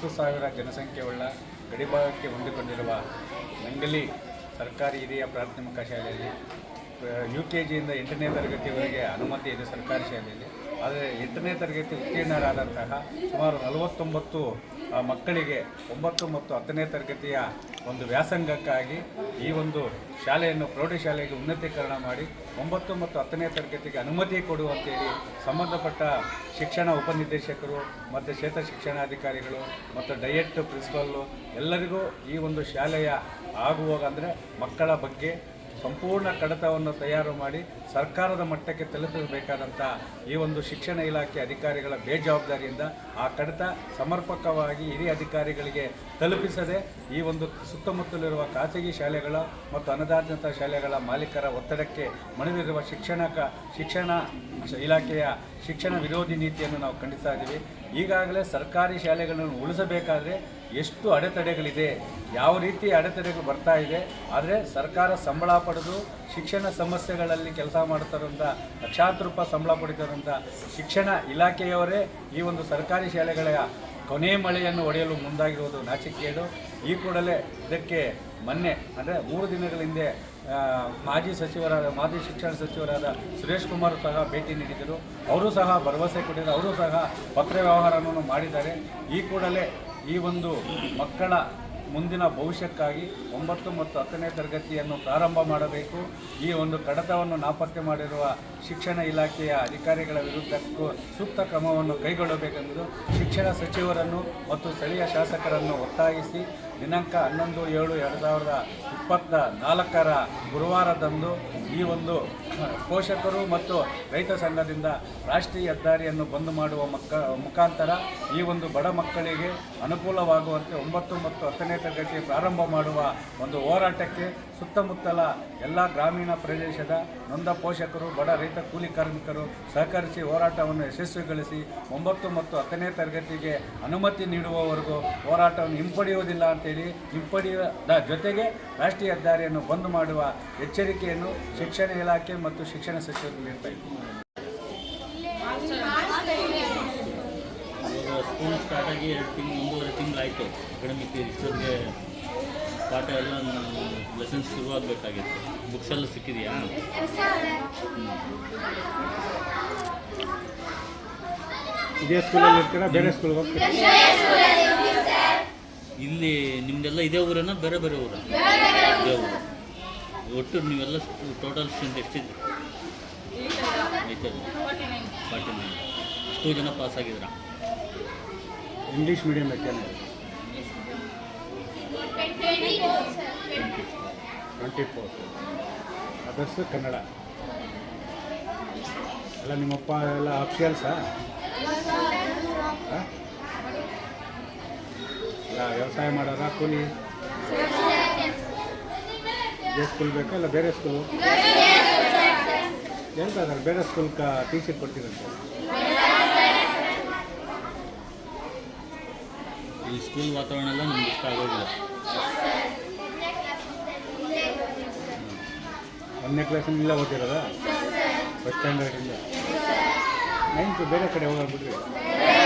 ಜನಸಂಖ್ಯೆಯುಳ್ಳ ಗಡಿಭಾಗಕ್ಕೆ ಹೊಂದಿಕೊಂಡಿರುವ ನಂಗಲಿ ಸರ್ಕಾರಿ ಹಿರಿಯ ಪ್ರಾಥಮಿಕ ಶಾಲೆಯಲ್ಲಿ ಯು ಕೆ ಜಿಯಿಂದ ಎಂಟನೇ ತರಗತಿವರೆಗೆ ಅನುಮತಿ ಇದೆ ಸರ್ಕಾರಿ ಶಾಲೆಯಲ್ಲಿ. ಆದರೆ ಎಂಟನೇ ತರಗತಿ ಉತ್ತೀರ್ಣರಾದಂತಹ ಸುಮಾರು ನಲವತ್ತೊಂಬತ್ತು ಮಕ್ಕಳಿಗೆ ಒಂಬತ್ತು ಮತ್ತು ಹತ್ತನೇ ತರಗತಿಯ ಒಂದು ವ್ಯಾಸಂಗಕ್ಕಾಗಿ ಈ ಒಂದು ಶಾಲೆಯನ್ನು ಪ್ರೌಢಶಾಲೆಗೆ ಉನ್ನತೀಕರಣ ಮಾಡಿ ಒಂಬತ್ತು ಮತ್ತು ಹತ್ತನೇ ತರಗತಿಗೆ ಅನುಮತಿ ಕೊಡುವಂತೇಳಿ ಸಂಬಂಧಪಟ್ಟ ಶಿಕ್ಷಣ ಉಪನಿರ್ದೇಶಕರು ಮತ್ತು ಕ್ಷೇತ್ರ ಶಿಕ್ಷಣಾಧಿಕಾರಿಗಳು ಮತ್ತು ಡಯಟ್ ಪ್ರಿನ್ಸಿಪಲ್ಲು ಎಲ್ಲರಿಗೂ ಈ ಒಂದು ಶಾಲೆಯ ಆಗುವಾಗ ಅಂದರೆ ಮಕ್ಕಳ ಬಗ್ಗೆ ಸಂಪೂರ್ಣ ಕಡತವನ್ನು ತಯಾರು ಮಾಡಿ ಸರ್ಕಾರದ ಮಟ್ಟಕ್ಕೆ ತಲುಪಿಸಬೇಕಾದಂಥ ಈ ಒಂದು ಶಿಕ್ಷಣ ಇಲಾಖೆ ಅಧಿಕಾರಿಗಳ ಬೇಜವಾಬ್ದಾರಿಯಿಂದ ಆ ಕಡತ ಸಮರ್ಪಕವಾಗಿ ಹಿರಿಯ ಅಧಿಕಾರಿಗಳಿಗೆ ತಲುಪಿಸದೆ ಈ ಒಂದು ಸುತ್ತಮುತ್ತಲಿರುವ ಖಾಸಗಿ ಶಾಲೆಗಳ ಮತ್ತು ಅನುದಾನಿತ ಶಾಲೆಗಳ ಮಾಲೀಕರ ಒತ್ತಡಕ್ಕೆ ಮಣಿದಿರುವ ಶಿಕ್ಷಣ ಶಿಕ್ಷಣ ಇಲಾಖೆಯ ಶಿಕ್ಷಣ ವಿರೋಧಿ ನೀತಿಯನ್ನು ನಾವು ಖಂಡಿಸ್ತಾ ಇದ್ದೀವಿ. ಈಗಾಗಲೇ ಸರ್ಕಾರಿ ಶಾಲೆಗಳನ್ನು ಉಳಿಸಬೇಕಾದ್ರೆ ಎಷ್ಟು ಅಡೆತಡೆಗಳಿದೆ, ಯಾವ ರೀತಿ ಅಡೆತಡೆಗಳು ಬರ್ತಾ ಇದೆ, ಆದರೆ ಸರ್ಕಾರ ಸಂಬಳ ಪಡೆದು ಶಿಕ್ಷಣ ಸಮಸ್ಯೆಗಳಲ್ಲಿ ಕೆಲಸ ಮಾಡ್ತಾರಂಥ ಲಕ್ಷಾಂತರ ರೂಪಾಯಿ ಸಂಬಳ ಪಡಿತಾರಂಥ ಶಿಕ್ಷಣ ಇಲಾಖೆಯವರೇ ಈ ಒಂದು ಸರ್ಕಾರಿ ಶಾಲೆಗಳ ಕೊನೆ ಮಳೆಯನ್ನು ಒಡೆಯಲು ಮುಂದಾಗಿರುವುದು ನಾಚಿಕೇಡು ಈ ಕೂಡಲೇ ಇದಕ್ಕೆ ಮೊನ್ನೆ, ಅಂದರೆ ಮೂರು ದಿನಗಳ ಹಿಂದೆ ಮಾಜಿ ಸಚಿವರಾದ, ಮಾಜಿ ಶಿಕ್ಷಣ ಸಚಿವರಾದ ಸುರೇಶ್ ಕುಮಾರ್ ಸಹ ಭೇಟಿ ನೀಡಿದರು ಅವರು ಸಹ ಭರವಸೆ ಕೊಟ್ಟಿದ್ದಾರೆ. ಅವರು ಸಹ ಪತ್ರ ವ್ಯವಹಾರವನ್ನು ಮಾಡಿದ್ದಾರೆ. ಈ ಕೂಡಲೇ ಈ ಒಂದು ಮಕ್ಕಳ ಮುಂದಿನ ಭವಿಷ್ಯಕ್ಕಾಗಿ ಒಂಬತ್ತು ಮತ್ತು ಹತ್ತನೇ ತರಗತಿಯನ್ನು ಪ್ರಾರಂಭ ಮಾಡಬೇಕು. ಈ ಒಂದು ಕಡತವನ್ನು ನಾಪತ್ತೆ ಮಾಡಿರುವ ಶಿಕ್ಷಣ ಇಲಾಖೆಯ ಅಧಿಕಾರಿಗಳ ವಿರುದ್ಧಕ್ಕೂ ಸೂಕ್ತ ಕ್ರಮವನ್ನು ಕೈಗೊಳ್ಳಬೇಕೆಂದು ಶಿಕ್ಷಣ ಸಚಿವರನ್ನು ಮತ್ತು ಸ್ಥಳೀಯ ಶಾಸಕರನ್ನು ಒತ್ತಾಯಿಸಿ ದಿನಾಂಕ ಹನ್ನೊಂದು ಏಳು ಎರಡು ಸಾವಿರದ ಇಪ್ಪತ್ತ ನಾಲ್ಕರ ಗುರುವಾರದಂದು ಈ ಒಂದು ಪೋಷಕರು ಮತ್ತು ರೈತ ಸಂಘದಿಂದ ರಾಷ್ಟ್ರೀಯ ಹೆದ್ದಾರಿಯನ್ನು ಬಂದ್ ಮಾಡುವ ಮಕ್ಕ, ಮುಖಾಂತರ ಈ ಒಂದು ಬಡ ಮಕ್ಕಳಿಗೆ ಅನುಕೂಲವಾಗುವಂತೆ ಒಂಬತ್ತು ಮತ್ತು ಹತ್ತನೇ ತರಗತಿ ಪ್ರಾರಂಭ ಮಾಡುವ ಒಂದು ಹೋರಾಟಕ್ಕೆ ಸುತ್ತಮುತ್ತಲ ಎಲ್ಲ ಗ್ರಾಮೀಣ ಪ್ರದೇಶದ ನೊಂದ ಪೋಷಕರು, ಬಡ ರೈತ ಕೂಲಿ ಕಾರ್ಮಿಕರು ಸಹಕರಿಸಿ ಹೋರಾಟವನ್ನು ಯಶಸ್ವಿಗೊಳಿಸಿ ಒಂಬತ್ತು ಮತ್ತು ಹತ್ತನೇ ತರಗತಿಗೆ ಅನುಮತಿ ನೀಡುವವರೆಗೂ ಹೋರಾಟವನ್ನು ಹಿಂಪಡೆಯುವುದಿಲ್ಲ ಅಂತೇಳಿ ಹಿಂಪಡೆಯುವ ಜೊತೆಗೆ ರಾಷ್ಟ್ರೀಯ ಹೆದ್ದಾರಿಯನ್ನು ಬಂದ್ ಮಾಡುವ ಎಚ್ಚರಿಕೆಯನ್ನು ಶಿಕ್ಷಣ ಇಲಾಖೆ ಮತ್ತು ಶಿಕ್ಷಣ ಸಚಿವರು ನೀಡ್ತಾ ಸ್ಕೂಲ್ ಸ್ಟಾರ್ಟ್ ಆಗಿ ಎರಡು ತಿಂಗಳು ಒಂದೂವರೆ ತಿಂಗಳಾಯಿತು. ಅಕಾಡೆಮಿಕ್ ಇಷ್ಟೊತ್ತಿಗೆ ಪಾಠ ಎಲ್ಲ ಲೆಸನ್ಸ್ ಶುರುವಾಗಬೇಕಾಗಿತ್ತು ಬುಕ್ಸ್ ಎಲ್ಲ ಸಿಕ್ಕಿದೆಯಾ? ಇದೇ ಸ್ಕೂಲಲ್ಲಿ ಇರ್ತೀರಾ? ಬೇರೆ ಸ್ಕೂಲ್ಗೆ ಹೋಗ್ತೀರಾ? ಇಲ್ಲಿ ನಿಮ್ದೆಲ್ಲ ಇದೇ ಊರನ್ನ ಬೇರೆ ಬೇರೆ ಊರ? ಇದೇ ಊರು. ಒಟ್ಟು ನೀವೆಲ್ಲ ಟೋಟಲ್ ಸ್ಟ್ರೆಂತ್ ಎಷ್ಟಿದ್ರು? ಐತಲ್ಲ? Forty nine. ಜನ ಪಾಸ್ ಆಗಿದ್ರ ಇಂಗ್ಲೀಷ್ ಮೀಡಿಯಂ ಬೇಕೇನೆ ಟ್ವೆಂಟಿ ಫೋರ್ ಅದರ್ಸ್ ಕನ್ನಡ. ಅಲ್ಲ, ನಿಮ್ಮಪ್ಪ ಎಲ್ಲ ಅಫಿಷಿಯಲ್ಸಾ ವ್ಯವಸಾಯ ಮಾಡೋರಾ ಕೂಲಿ? ಇದೇ ಸ್ಕೂಲ್ ಬೇಕಾ ಇಲ್ಲ ಬೇರೆ ಸ್ಕೂಲು ಎಂತ ಇದ್ದಾರೆ ಬೇರೆ ಸ್ಕೂಲ್ ಕ ಟೀಚರ್ ಕೊಡ್ತೀರಂತೆ? ಈ ಸ್ಕೂಲ್ ವಾತಾವರಣ ಎಲ್ಲ ನಿಮ್ಗೆ ಇಷ್ಟ ಆಗೋದಿಲ್ಲ. ಒಂದನೇ ಕ್ಲಾಸಿಂದ ಇಲ್ಲ ಓದಿರೋದಾ ಫಸ್ಟ್ ಸ್ಟ್ಯಾಂಡರ್ಡಿಂದ ನೈನ್ತು ಬೇರೆ ಕಡೆ ಹೋಗ್ಬಿಡ್ರಿ. ನೋಡಿ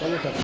Поїхали.